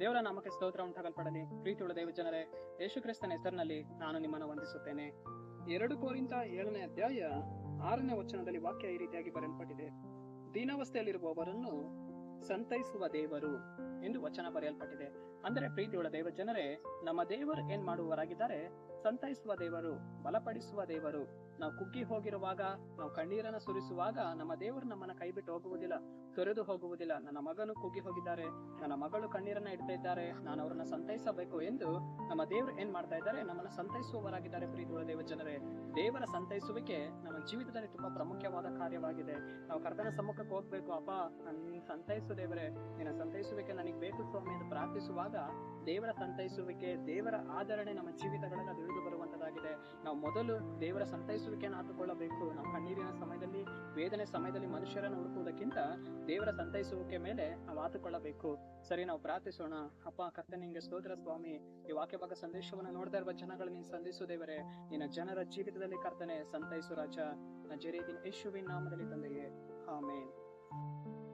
ದೇವರ ನಾಮಕ್ಕೆ ಸ್ತೋತ್ರ ಉಂಟಾಗಲ್ಪಡಲಿ. ಪ್ರೀತಿಯುಳ್ಳ ದೇವ ಜನರೇ ಯೇಸು ಕ್ರಿಸ್ತನ ಹೆಸರಿನಲ್ಲಿ ನಾನು ನಿಮ್ಮನ್ನು ವಂದಿಸುತ್ತೇನೆ. ಎರಡು ಕೋರಿಂದ ಏಳನೇ ಅಧ್ಯಾಯ ಆರನೇ ವಚನದಲ್ಲಿ ವಾಕ್ಯ ಈ ರೀತಿಯಾಗಿ ಬರೆಯಲ್ಪಟ್ಟಿದೆ. ದೀನಾವಸ್ಥೆಯಲ್ಲಿರುವವರನ್ನು ಸಂತೈಸುವ ದೇವರು ಎಂದು ವಚನ ಬರೆಯಲ್ಪಟ್ಟಿದೆ. ಅಂದರೆ ಪ್ರೀತಿಯುಳ್ಳ ದೇವ ಜನರೇ, ನಮ್ಮ ದೇವರು ಏನ್ ಮಾಡುವವರಾಗಿದ್ದಾರೆ? ಸಂತೈಸುವ ದೇವರು, ಬಲಪಡಿಸುವ ದೇವರು. ನಾವು ಕುಗ್ಗಿ ಹೋಗಿರುವಾಗ, ನಾವು ಕಣ್ಣೀರನ್ನ ಸುರಿಸುವಾಗ ನಮ್ಮ ದೇವರು ನಮ್ಮನ್ನ ಕೈ ಬಿಟ್ಟು ಹೋಗುವುದಿಲ್ಲ, ತೊರೆದು ಹೋಗುವುದಿಲ್ಲ. ನನ್ನ ಮಗನು ಕುಗ್ಗಿ ಹೋಗಿದ್ದಾರೆ, ನನ್ನ ಮಗಳು ಕಣ್ಣೀರನ್ನ ಇಡ್ತಾ ಇದ್ದಾರೆ, ನಾನು ಅವ್ರನ್ನ ಸಂತೈಸಬೇಕು ಎಂದು ನಮ್ಮ ದೇವರು ಏನ್ ಮಾಡ್ತಾ ಇದ್ದಾರೆ? ನಮ್ಮನ್ನ ಸಂತೈಸುವವರಾಗಿದ್ದಾರೆ ಪ್ರೀತಿಯುಳ್ಳ ದೇವ ಜನರೇ. ದೇವರ ಸಂತೈಸುವಿಕೆ ನಮ್ಮ ಜೀವಿತದಲ್ಲಿ ತುಂಬಾ ಪ್ರಮುಖವಾದ ಕಾರ್ಯವಾಗಿದೆ. ನಾವು ಕರ್ತನ ಸಮ್ಮುಖಕ್ಕೆ ಹೋಗ್ಬೇಕು, ಅಪ್ಪ ನನ್ನ ಸಂತೈಸು ದೇವರೇ, ನಿನ್ನ ಸಂತೈಸುವಿಕೆ ನನಗೆ ಬೇಕು ಸ್ವಾಮಿ ಎಂದು ಪ್ರಾರ್ಥಿಸುವಾಗ ದೇವರ ಸಂತೈಸುವಿಕೆ, ದೇವರ ಆಧರಣೆ ನಮ್ಮ ಜೀವಿತಗಳನ್ನು ತಿಳಿದು ಬರುವಂತದಾಗಿದೆ ನಾವು ಮೊದಲು ದೇವರ ಸಂತೈಸುವಿಕೆಯನ್ನು ಆತುಕೊಳ್ಳಬೇಕು ನಮ್ಮ ಕಣ್ಣೀರಿನ ಸಮಯದಲ್ಲಿ, ವೇದನೆ ಸಮಯದಲ್ಲಿ ಮನುಷ್ಯರನ್ನು ಹುಡುಕುವುದಕ್ಕಿಂತ ದೇವರ ಸಂತೈಸುವಿಕೆ ಮೇಲೆ ನಾವು ಆತುಕೊಳ್ಳಬೇಕು ಸರಿ, ನಾವು ಪ್ರಾರ್ಥಿಸೋಣ. ಅಪ್ಪ ಕರ್ತ ನಿಂಗೆ ಸ್ತೋತ್ರ ಸ್ವಾಮಿ. ಈ ವಾಕ್ಯ ಭಾಗ ಸಂದೇಶವನ್ನು ನೋಡ್ತಾ ಇರುವ ಜನಗಳು ನೀನು ಸಂಧಿಸು ದೇವರೇ. ನಿನ್ನ ಜನರ ಜೀವಿತದಲ್ಲಿ ಕರ್ತನೆ, ಸಂತೈಸು ರಾಜ. ನಜರೇದಿನ ಯಶುವಿನ ನಾಮದಲ್ಲಿ ತಂದೆಯೇ. ಆಮೇನ್.